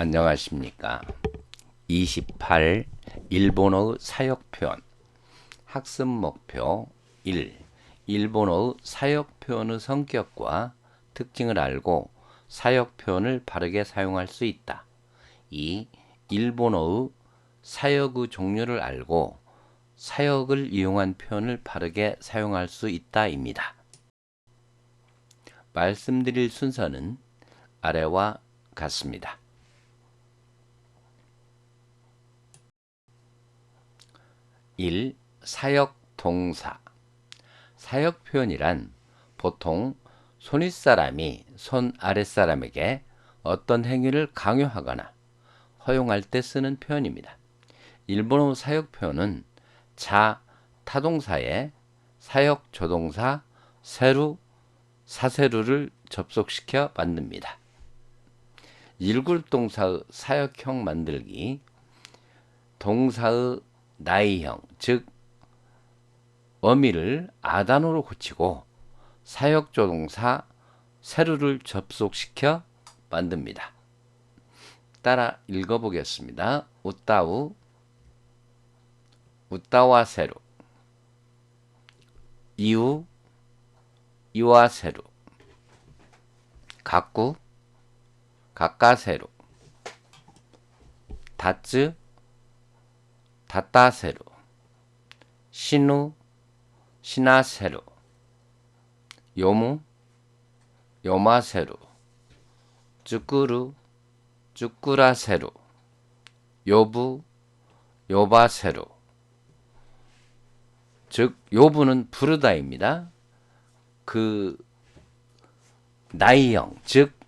안녕하십니까. 28 일본어의 사역 표현 학습 목표 1. 일본어의 사역 표현의 성격과 특징을 알고 사역 표현을 바르게 사용할 수 있다. 2. 일본어의 사역의 종류를 알고 사역을 이용한 표현을 바르게 사용할 수 있다입니다. 말씀드릴 순서는 아래와 같습니다. 1. 사역 동사 사역 표현이란 보통 손윗사람이 손 아랫사람에게 어떤 행위를 강요하거나 허용할 때 쓰는 표현입니다. 일본어 사역 표현은 자 타동사에 사역 조동사 세루 사세루를 접속시켜 만듭니다. 일굴 동사의 사역형 만들기 동사의 나이형, 즉 어미를 아단으로 고치고 사역조동사 세루를 접속시켜 만듭니다. 따라 읽어보겠습니다. 우따우, 우따와 세루, 이우, 이와 세루, 각구, 각가 세루, 다츠, 다따 세루, 신우, 시나세루, 요무, 요마세루, 쭈꾸루, 쭈꾸라세루, 요부, 요바세루. 즉 요부는 부르다입니다. 그 나이형, 즉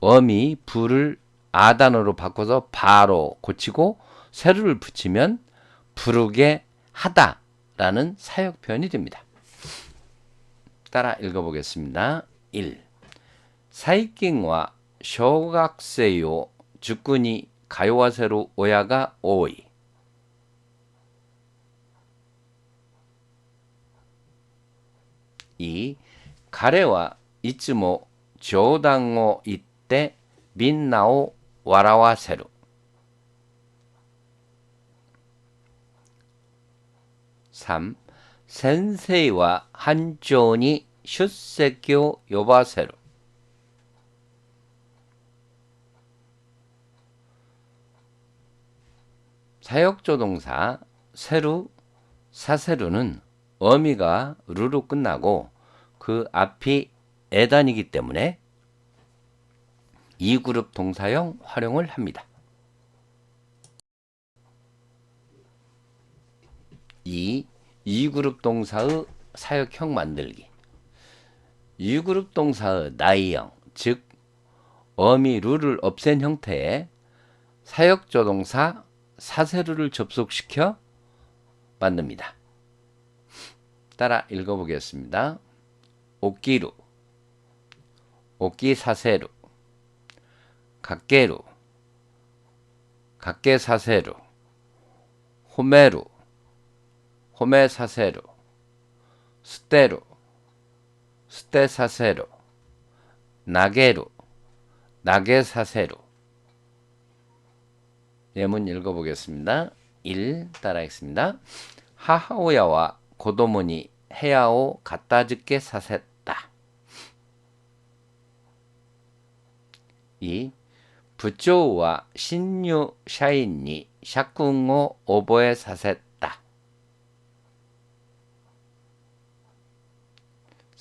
어미 부를 아단어로 바꿔서 바로 고치고 세루를 붙이면 부르게 하다 라는 사역 표현이 됩니다. 따라 읽어보겠습니다. 1. 사이킹와 쇼각세요 주꾼이 가요와세로 오야가 오이 2. 彼はいつも冗談を言ってみんなを笑わせる 3. 센세이와 한존이 슈세교 요바세루 사역조동사 세루, 사세루는 어미가 루로 끝나고 그 앞이 에단이기 때문에 이 그룹 동사형 활용을 합니다. 2. 이그룹 동사의 사역형 만들기. 이그룹 동사의 나이형, 즉 어미 룰을 없앤 형태의 사역조동사 사세루를 접속시켜 만듭니다. 따라 읽어보겠습니다. 오끼루, 오끼 사세루, 각계루, 각계 사세루, 호메루, 호메사세루, 스테루, 스테사세루, 나게루, 나게사세루. 예문 읽어보겠습니다. 1 따라하겠습니다. 하하오야와 고도모니 헤야오 갖다즈게 사셌다. 2. 부조와 신유 샤인니 샤쿵오 오보에 사셌다.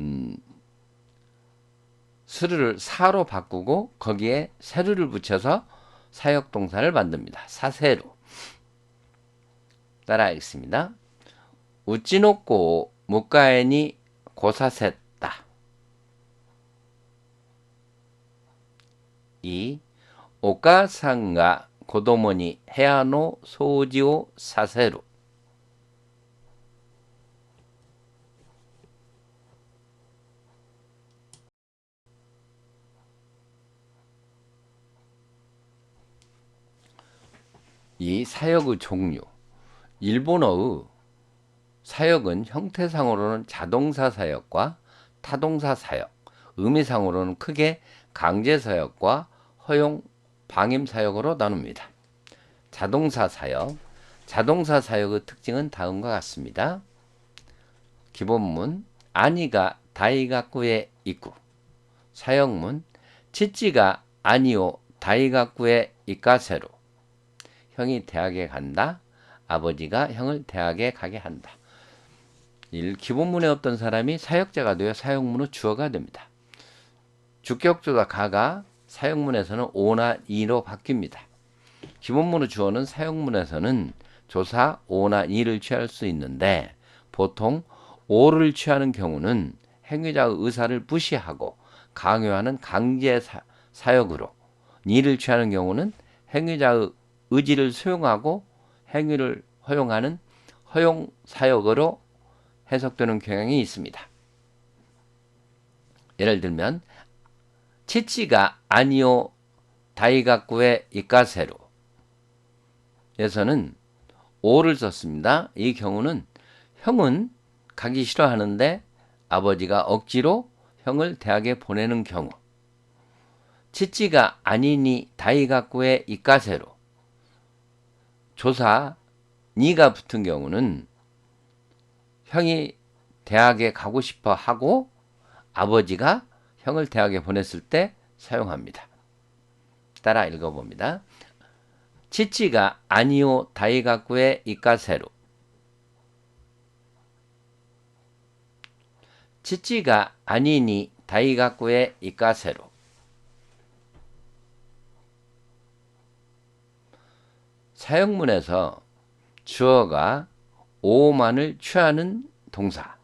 음, 스르를 사로 바꾸고 거기에 세루를 붙여서 사역동사를 만듭니다. 사세루. 따라하겠습니다. 우찌노꼬 무가에니 고사셌다. 이 오카상가 고도모니 헤아노 소지오 사세루 이 사역의 종류 일본어의 사역은 형태상으로는 자동사 사역과 타동사 사역, 의미상으로는 크게 강제 사역과 허용 방임 사역으로 나눕니다. 자동사 사역, 자동사 사역의 특징은 다음과 같습니다. 기본문 아니가 다이가쿠에 있고 사역문 치찌가 아니오 다이가쿠에 이까세로 형이 대학에 간다. 아버지가 형을 대학에 가게 한다. 일 기본문에 없던 사람이 사역자가 되어 사역문의 주어가 됩니다. 주격조다 가가 사역문에서는 오나 이로 바뀝니다. 기본문의 주어는 사역문에서는 조사 오나 이를 취할 수 있는데 보통 오를 취하는 경우는 행위자의 의사를 무시하고 강요하는 강제 사, 사역으로 니를 취하는 경우는 행위자의 의지를 수용하고 행위를 허용하는 허용 사역으로 해석되는 경향이 있습니다. 예를 들면 치치가 아니오 다이가쿠의 이카세로 에서는 오를 썼습니다. 이 경우는 형은 가기 싫어하는데 아버지가 억지로 형을 대학에 보내는 경우 치치가 아니니 다이가쿠의 이카세로 조사 니가 붙은 경우는 형이 대학에 가고 싶어 하고 아버지가 형을 대학에 보냈을 때 사용합니다. 따라 읽어봅니다. 치치가 아니오 다이가쿠에 이카세로 치치가 아니니 다이가쿠에 이카세로 사용문에서 주어가 오만을 취하는 동사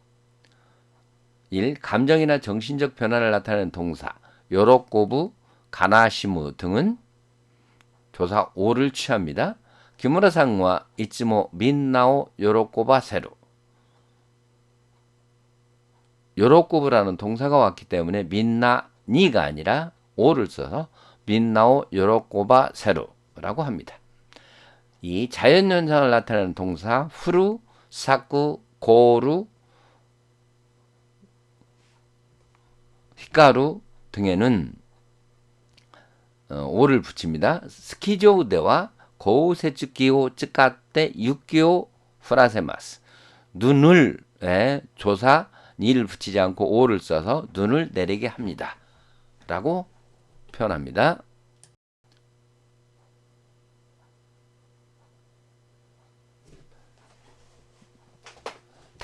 1. 감정이나 정신적 변화를 나타내는 동사 요로꼬부, 가나시무 등은 조사 오를 취합니다. 기무라상과 이츠모 민나오 요로꼬바 세루 요로꼬부라는 동사가 왔기 때문에 민나 니가 아니라 오를 써서 민나오 요로꼬바 세루라고 합니다. 이 자연 현상을 나타내는 동사 후루, 사쿠, 고루, 히카루 등에는 어, 오를 붙입니다. 스키조우대와 고우세츠기오 쯔카테 육기오 프라세마스 눈을 에, 조사 니를 붙이지 않고 오를 써서 눈을 내리게 합니다. 라고 표현합니다.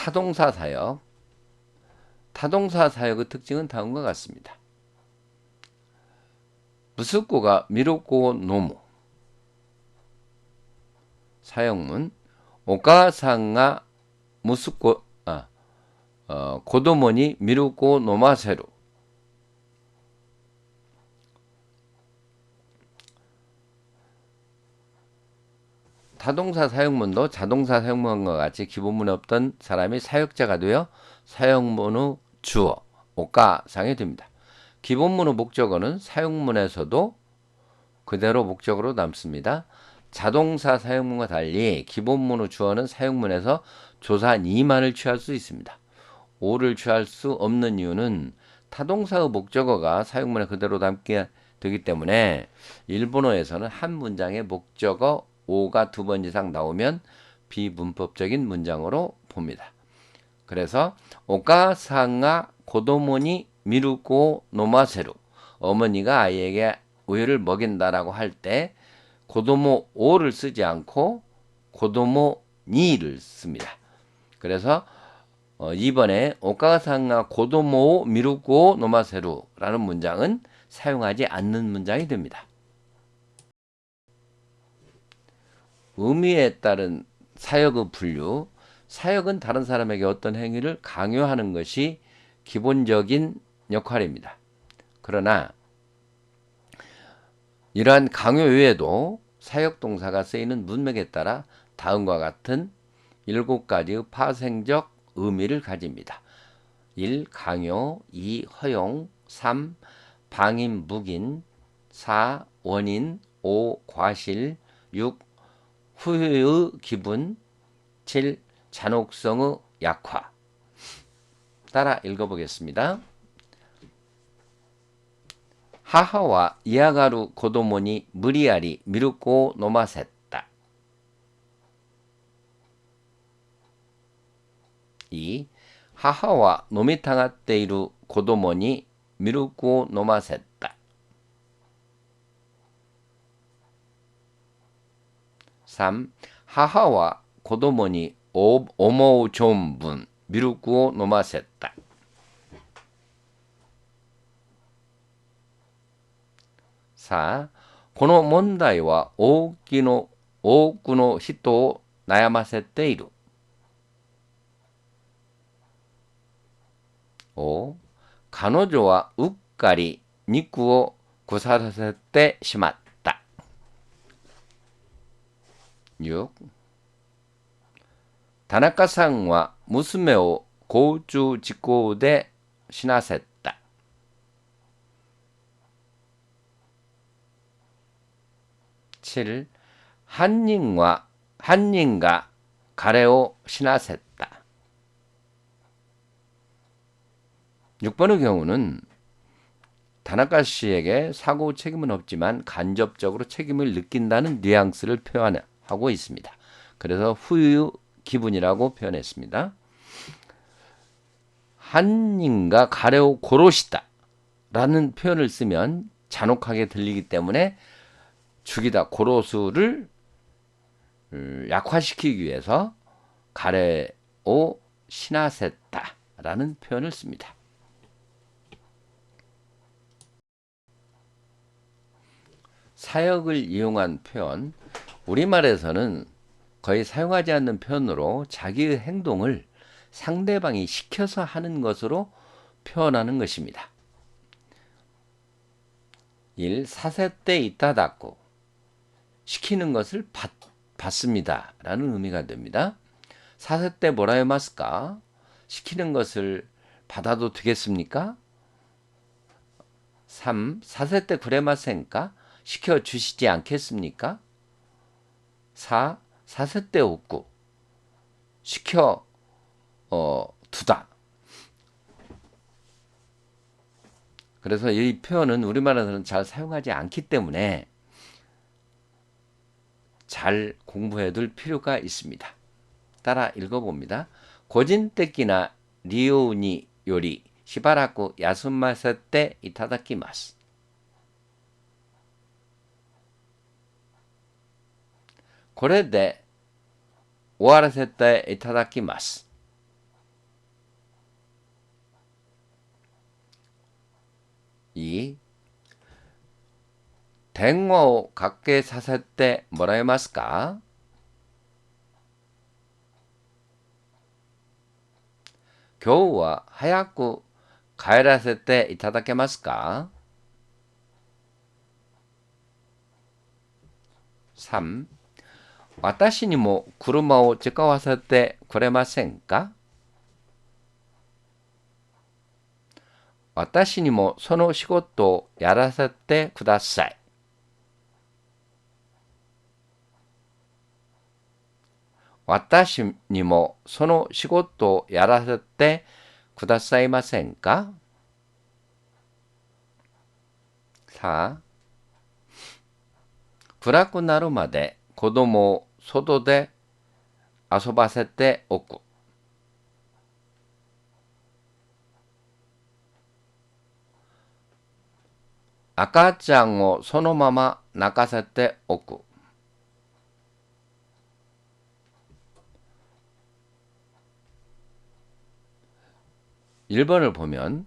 타동사 사역. 타동사 사역의 특징은 다음과 같습니다. 무스코가 미루고 노무 사역문 오카상가 무스코 아, 어, 고도모니 미루고 노마세루 타동사 사용문도 자동사 사용문과 같이 기본문에 없던 사람이 사역자가 되어 사용문의 주어, 오가상이 됩니다. 기본문의 목적어는 사용문에서도 그대로 목적으로 남습니다. 자동사 사용문과 달리 기본문의 주어는 사용문에서 조사 니만을 취할 수 있습니다. 오를 취할 수 없는 이유는 타동사의 목적어가 사용문에 그대로 담게 되기 때문에 일본어에서는 한 문장의 목적어 오가 두 번 이상 나오면 비문법적인 문장으로 봅니다. 그래서 오카상가 고도모니 미루고 노마세루 어머니가 아이에게 우유를 먹인다라고 할 때 고도모 오를 쓰지 않고 고도모 니를 씁니다. 그래서 어, 이번에 오카상가 고도모 미루고 노마세루라는 문장은 사용하지 않는 문장이 됩니다. 의미에 따른 사역의 분류, 사역은 다른 사람에게 어떤 행위를 강요하는 것이 기본적인 역할입니다. 그러나 이러한 강요 외에도 사역 동사가 쓰이는 문맥에 따라 다음과 같은 일곱 가지의 파생적 의미를 가집니다. 1. 강요 2. 허용 3. 방임 묵인 4. 원인 5. 과실 6. 후회의 기분 7. 잔혹성의 약화 따라 읽어보겠습니다. 하하와 이아가루 고도모니 무리아리 미루고 노마셌다. 2. 하하와 노미타가테이루 고도모니 미루고 노마셌다. 3母は子供に思うちょんぶんミルクを飲ませたさあこの問題は多の多くの人を悩ませている。お彼女はうっかり肉を腐らせてしまった。6. 다나카상과 무스메오 고주 직고대 신하셋다. 7. 한인과 한인과 가레오 신하셋다. 6번의 경우는 다나카 씨에게 사고 책임은 없지만 간접적으로 책임을 느낀다는 뉘앙스를 표현해 하고 있습니다. 그래서 후유 기분이라고 표현했습니다. 한님과 가래오 고로시다 라는 표현을 쓰면 잔혹하게 들리기 때문에 죽이다 고로수를 음, 약화시키기 위해서 가래오 신하셌다 라는 표현을 씁니다. 사역을 이용한 표현 우리말에서는 거의 사용하지 않는 표현으로 자기의 행동을 상대방이 시켜서 하는 것으로 표현하는 것입니다. 1. 사세 때 있다 닫고 시키는 것을 받, 받습니다. 라는 의미가 됩니다. 사세 때 뭐라 해마스까? 시키는 것을 받아도 되겠습니까? 3. 사세 때 그래마센까? 시켜주시지 않겠습니까? 4. 사세 때 없고 시켜 어, 두다. 그래서 이 표현은 우리말에서는 잘 사용하지 않기 때문에 잘 공부해 둘 필요가 있습니다. 따라 읽어봅니다. 고진떼끼나 리오니 요리 시바라쿠 야순마세 때 이타다키마스. これで終わらせていただきます。いい？天をかけさせてもらえますか？今日は早く帰らせていただけますか ?3 私にも車を使わせてくれませんか？私にもその仕事をやらせてください。私にもその仕事をやらせてくださいませんか？4. 暗くなるまで子供を外で遊ばせておく。赤ちゃんをそのまま泣かせておく。 1번을 보면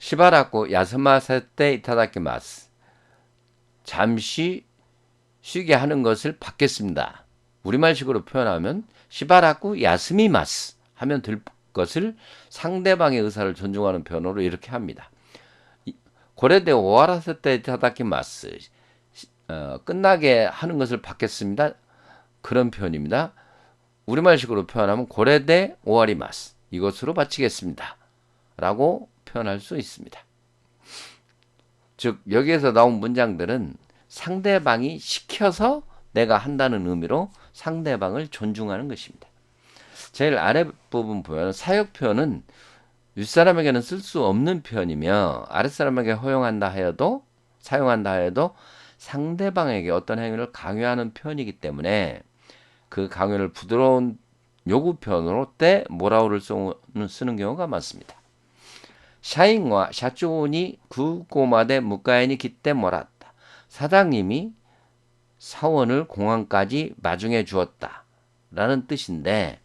시바라고 야스마세테 이타다키마스 잠시 쉬게 하는 것을 받겠습니다. 우리말식으로 표현하면 시바라고 야스미마스 하면 될 것을 상대방의 의사를 존중하는 표현으로 이렇게 합니다. 고레데 오와라세 때 타다키마스. 어, 끝나게 하는 것을 받겠습니다. 그런 표현입니다. 우리말식으로 표현하면 고레데 오와리마스. 이것으로 바치겠습니다. 라고 표현할 수 있습니다. 즉 여기에서 나온 문장들은 상대방이 시켜서 내가 한다는 의미로 상대방을 존중하는 것입니다. 제일 아랫부분 보면 사역 표현은 윗사람에게는 쓸 수 없는 표현이며 아랫사람에게 허용한다 하여도 사용한다 하여도 상대방에게 어떤 행위를 강요하는 표현이기 때문에 그 강요를 부드러운 요구 표현으로 때 뭐라고를 쓰는 경우가 많습니다. 샤인과 샤초니 구고마데 무가인이 기때 몰았다. 사장님이 사원을 공항까지 마중해 주었다. 라는 뜻인데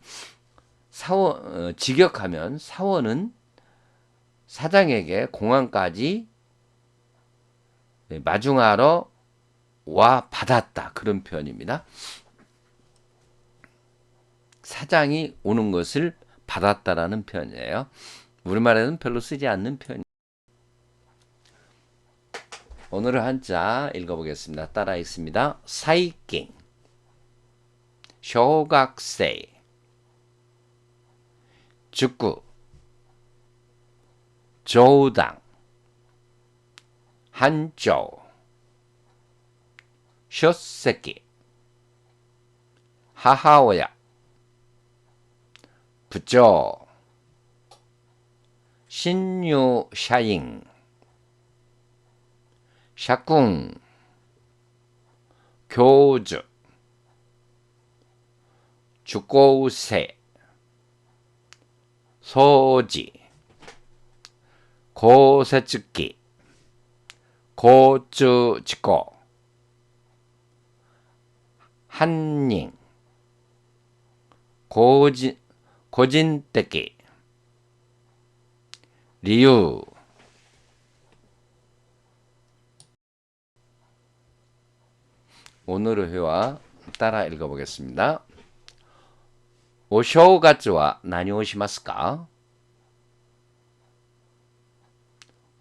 사원 어, 직역하면 사원은 사장에게 공항까지 마중하러 와 받았다. 그런 표현입니다. 사장이 오는 것을 받았다라는 표현이에요. 우리말에는 별로 쓰지 않는 표현. 오늘의 한자 읽어보겠습니다. 따라 읽습니다. 사이킹, 쇼각생, 축구, 조당, 한조, 쇼세기, 하하오야, 부조, 신유샤잉, 샤꿍, 교주, 주고세, 소지, 고세츠기, 고쯔지고, 한닝, 고진, 고진떼기, 리유, 오늘의 회화 따라 읽어보겠습니다. 오쇼가츠와 나니 오시마스까?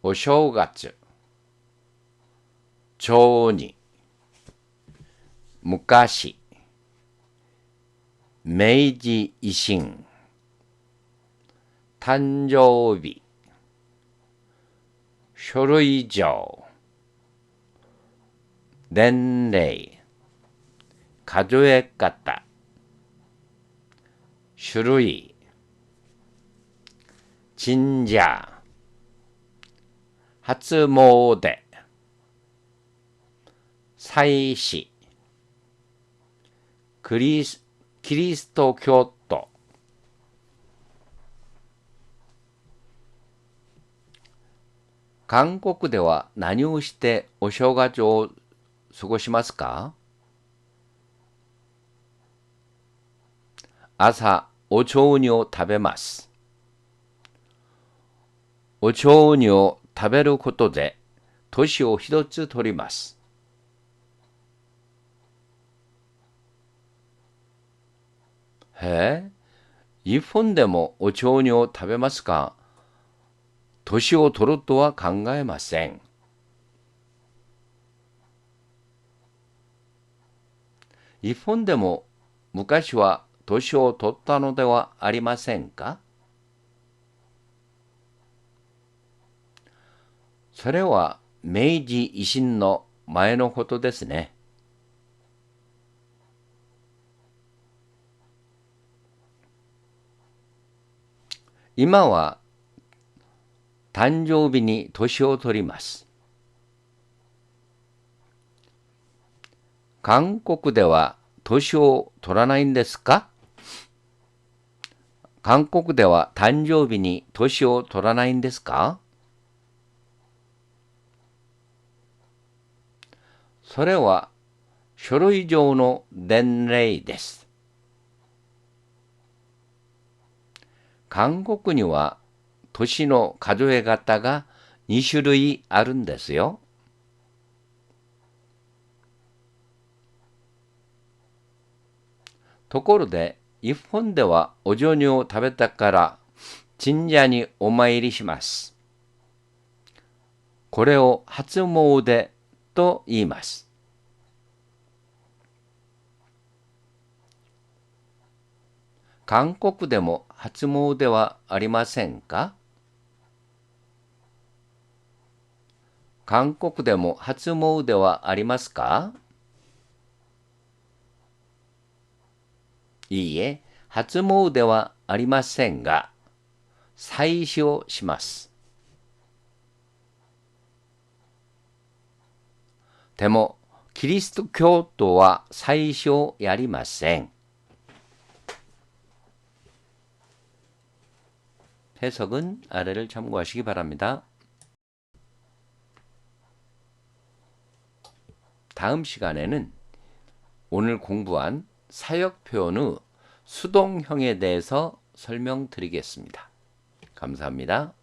오쇼가츠 조니 무카시. 메이지 이신 탄조비. 쇼르이조 年齢、数え方、種類、神社、初詣、祭祀、クリス、キリスト教徒、韓国では何をしてお正月を過ごしますか？朝、お雑煮を食べます。お雑煮を食べることで、年を一つ取ります。へえ、日本でもお雑煮を食べますか？年を取るとは考えません。日本でも昔は年を取ったのではありませんか？それは明治維新の前のことですね。今は誕生日に年を取ります。韓国では年を取らないんですか？韓国では誕生日に年を取らないんですか？それは書類上の伝令です。韓国には年の数え方が2種類あるんですよ。ところで、日本ではお雑煮を食べたから神社にお参りします。これを初詣と言います。韓国でも初詣はありませんか？韓国でも初詣はありますか？いいえ、初詣はありませんが、祭祀をします。でも、キリスト教徒は祭祀をやりません。 해석은 아래를 참고하시기 바랍니다. 다음 시간에는 오늘 공부한 사역 표현의 수동형에 대해서 설명드리겠습니다. 감사합니다.